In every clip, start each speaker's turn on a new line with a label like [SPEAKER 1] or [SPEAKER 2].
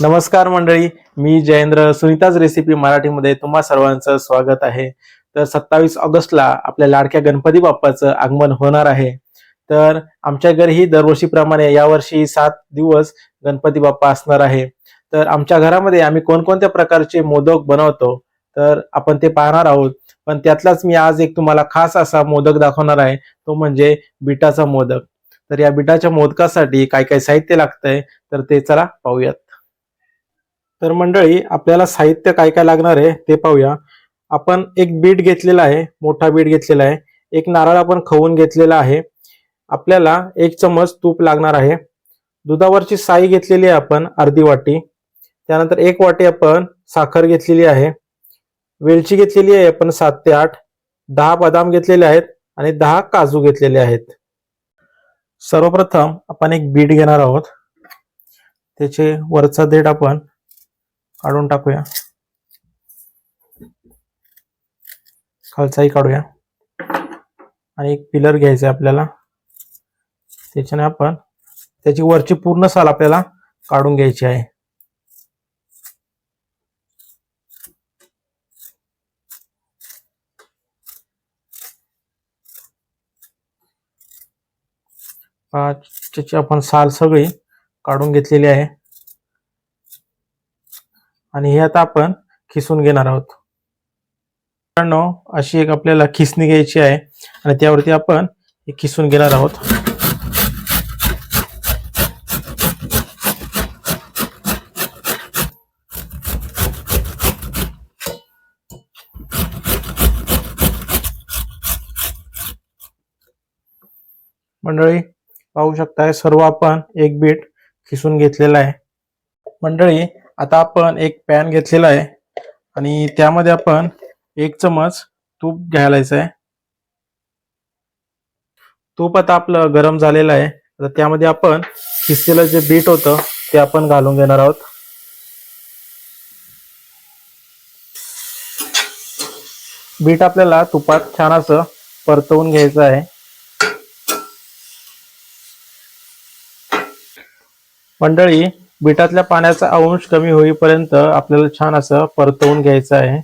[SPEAKER 1] नमस्कार मंडळी मी जयेंद्र सुनीताज रेसिपी मराठीमध्ये तुम्हा सर्वांचं स्वागत आहे. तर सत्तावीस ऑगस्टला आपल्या लाडक्या गणपती बाप्पाचं आगमन होणार आहे. तर आमच्या घरीही दरवर्षीप्रमाणे यावर्षी सात दिवस गणपती बाप्पा असणार आहे. तर आमच्या घरामध्ये आम्ही कोणकोणत्या प्रकारचे मोदक बनवतो तर आपण ते पाहणार आहोत. पण त्यातलाच मी आज एक तुम्हाला खास असा मोदक दाखवणार आहे तो म्हणजे बिटाचा मोदक. तर या बिटाच्या मोदकासाठी काय काय साहित्य लागतंय तर ते चला पाहूयात. तर मंडळी आपल्याला साहित्य काय काय लागणार आहे ते पाहूया. आपण एक बीट घेतलेला आहे मोठा बीट घेतलेला आहे. एक नारळ आपण खवून घेतलेला आहे. आपल्याला एक चमच तूप लागणार आहे. दुधावरची साई घेतलेली आहे आपण अर्धी वाटी. त्यानंतर एक वाटी आपण साखर घेतलेली आहे. वेलची घेतलेली आहे आपण सात ते आठ. दहा बदाम घेतलेले आहेत आणि दहा काजू घेतलेले आहेत. सर्वप्रथम आपण एक बीट घेणार आहोत. त्याचे वरचा देठ आपण काढून टाकूया. खालचाही काढूया. आणि एक पिलर घ्यायचा आहे आपल्याला. त्याच्याने आपण त्याची वरची पूर्ण साल आपल्याला काढून घ्यायची आहे. आ, त्याची आपण साल सगळी काढून घेतलेली आहे. आणि हे आता आपण खिसून घेणार आहोत. मित्रांनो अशी एक आपल्याला खिसणी घ्यायची आहे आणि त्यावरती आपण हे खिसून घेणार आहोत. मंडळी पाहू शकताय सर्व आपण एक बीट खिसून घेतलेला आहे. मंडळी आता आपण एक पॅन घेतलेला आहे. आणि त्यामध्ये आपण एक चमच तूप घालायचं आहे. तूप आता आपलं गरम झालेलं आहे. आता त्यामध्ये आपण किसलेलं जे बीट होतं ते आपण घालून घेणार आहोत. बीट आपल्याला तुपात छान असं परतवून घ्यायचं आहे. मंडळी बिटातल्या पाण्याचा अंश कमी होईपर्यंत आपल्याला छान असं परतवून घ्यायचं आहे.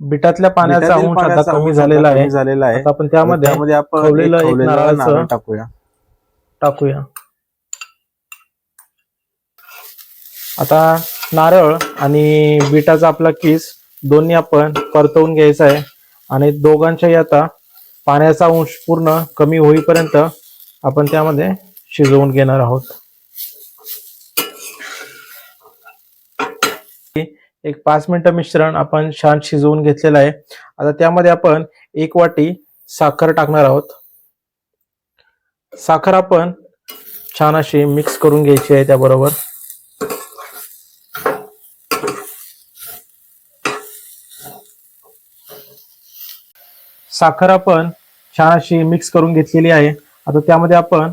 [SPEAKER 1] बिटातल्या पाण्याचा अंश आता कमी झालेला आहे.
[SPEAKER 2] झालेला आहे.
[SPEAKER 1] आपण त्यामध्ये
[SPEAKER 2] आपण टाकूया.
[SPEAKER 1] टाकूया. आता नारळ आणि बिटाचा आपला किस दोन्ही आपण परतवून घ्यायचा आहे. आणि दोघांच्याही आता पाण्याचा अंश पूर्ण कमी होईपर्यंत आपण त्यामध्ये शिजवून घेणार आहोत. एक पाच मिनिटं मिश्रण आपण छान शिजवून घेतलेलं आहे. आता त्यामध्ये आपण एक वाटी साखर टाकणार आहोत. साखर आपण छान अशी मिक्स करून घ्यायची आहे त्याबरोबर. साखर आपण छान अशी मिक्स करून घेतलेली आहे. आता त्यामध्ये आपण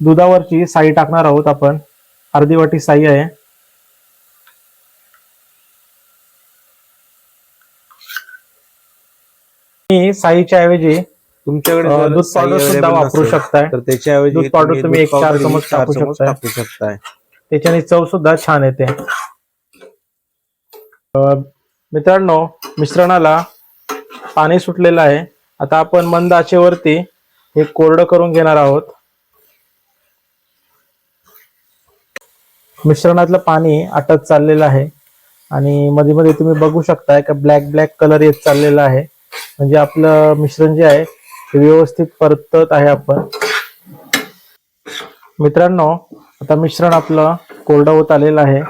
[SPEAKER 1] दुधावरची साई टाकणार आहोत आपण. अर्धी वाटी साई आहे. मी साईच्या ऐवजी
[SPEAKER 2] तुमच्याकडे
[SPEAKER 1] दूध पावडर सुद्धा वापरू शकताय.
[SPEAKER 2] तर त्याच्याऐवजी
[SPEAKER 1] दूध पावडर तुम्ही एक चार चमच टाकू शकताय. त्याच्याने चव सुद्धा छान येते. मित्रांनो मिश्रणाला पाणी सुटलेलं आहे. आता आपण मंद आचेवरती हे कोरडं करून घेणार आहोत. मिश्रणातलं पाणी आटत चाललेलं आहे. आणि मध्ये मध्ये तुम्ही बघू शकताय का ब्लॅक ब्लॅक कलर येत चाललेला आहे. म्हणजे आपलं मिश्रण जे आहे ते व्यवस्थित परतत आहे आपण. मित्रांनो आता मिश्रण आपलं कोरडं होत आलेलं आहे.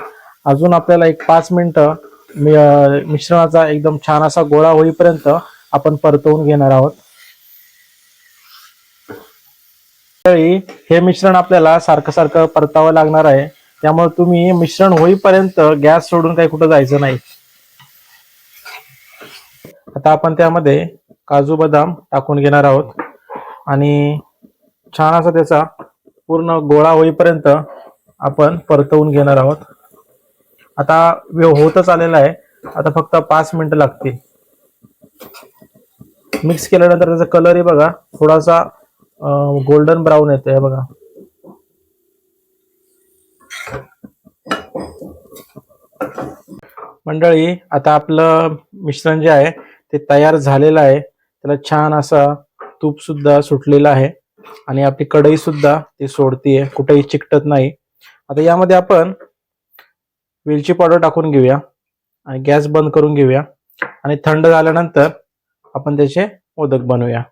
[SPEAKER 1] अजून आपल्याला एक पाच मिनिटं मिश्रणाचा एकदम छान असा गोळा होईपर्यंत आपण परतवून घेणार आहोत. हे मिश्रण आपल्याला सारखं सारखं परतावं लागणार आहे. त्यामुळे तुम्ही मिश्रण होईपर्यंत गॅस सोडून काही कुठं जायचं नाही. आता आपण त्यामध्ये काजू बदाम टाकून घेणार आहोत. आणि छान असा त्याचा पूर्ण गोळा होईपर्यंत आपण परतवून घेणार आहोत. आता वेळ होतच आलेला आहे. आता फक्त पाच मिनिटं लागतील. मिक्स केल्यानंतर त्याचा कलरही बघा थोडासा गोल्डन ब्राऊन येतोय बघा. मंडळी आता आपलं मिश्रण जे आहे ते तयार झालेलं आहे. त्याला छान असं तूप सुद्धा सुटलेलं आहे. आणि आपली कढई सुद्धा ती सोडतीये कुठेही चिकटत नाही. आता यामध्ये आपण वेलची पावडर टाकून घेऊया आणि गॅस बंद करून घेऊया. आणि थंड झाल्यानंतर आपण त्याचे मोदक बनवूया.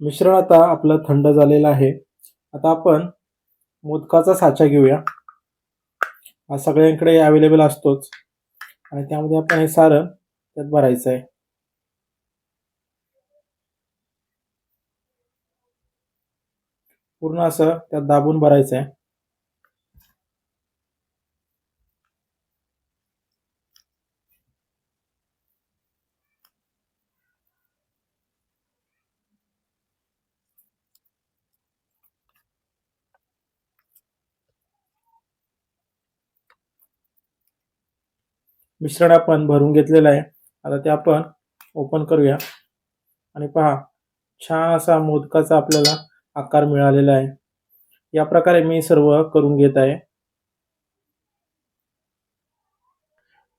[SPEAKER 1] मिश्रण आता आपलं थंड झालेलं आहे. आता आपण मोदकाचा साचा घेऊया. हा सगळ्यांकडे अवेलेबल असतोच. आणि त्यामध्ये आपण हे सारण त्यात भरायचं आहे. पूर्ण असं त्यात दाबून भरायचं आहे. मिश्रण आपण भरून घेतलेलं आहे. आता ते आपण ओपन करूया. आणि पहा छान असा मोदकाचा आपल्याला आकार मिळालेला आहे. या प्रकारे मी सर्व करून घेत आहे.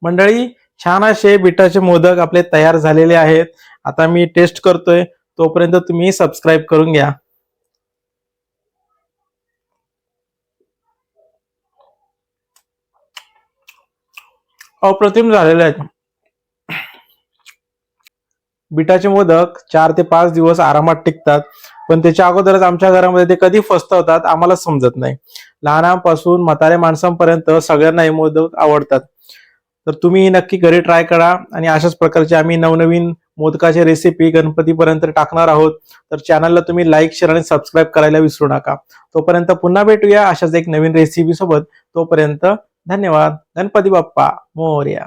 [SPEAKER 1] मंडळी छान असे बिटाचे मोदक आपले तयार झालेले आहेत. आता मी टेस्ट करतोय. तोपर्यंत तुम्ही सबस्क्राईब करून घ्या. अप्रतिम झालेले आहेत. बिटाचे मोदक चार ते पाच दिवस आरामात टिकतात पण त्याच्या अगोदरच आमच्या घरामध्ये ते कधी फस्त होतात आम्हाला समजत नाही. लहानांपासून म्हाताऱ्या माणसांपर्यंत सगळ्यांना हे मोदक आवडतात. तर तुम्ही नक्की घरी ट्राय करा आणि अशाच प्रकारचे आम्ही नवनवीन मोदकाची रेसिपी गणपतीपर्यंत टाकणार आहोत. तर चॅनलला तुम्ही लाईक शेअर आणि सबस्क्राईब करायला विसरू नका. तोपर्यंत पुन्हा भेटूया अशाच एक नवीन रेसिपी सोबत. तोपर्यंत धन्यवाद गणपती बाप्पा मोर्या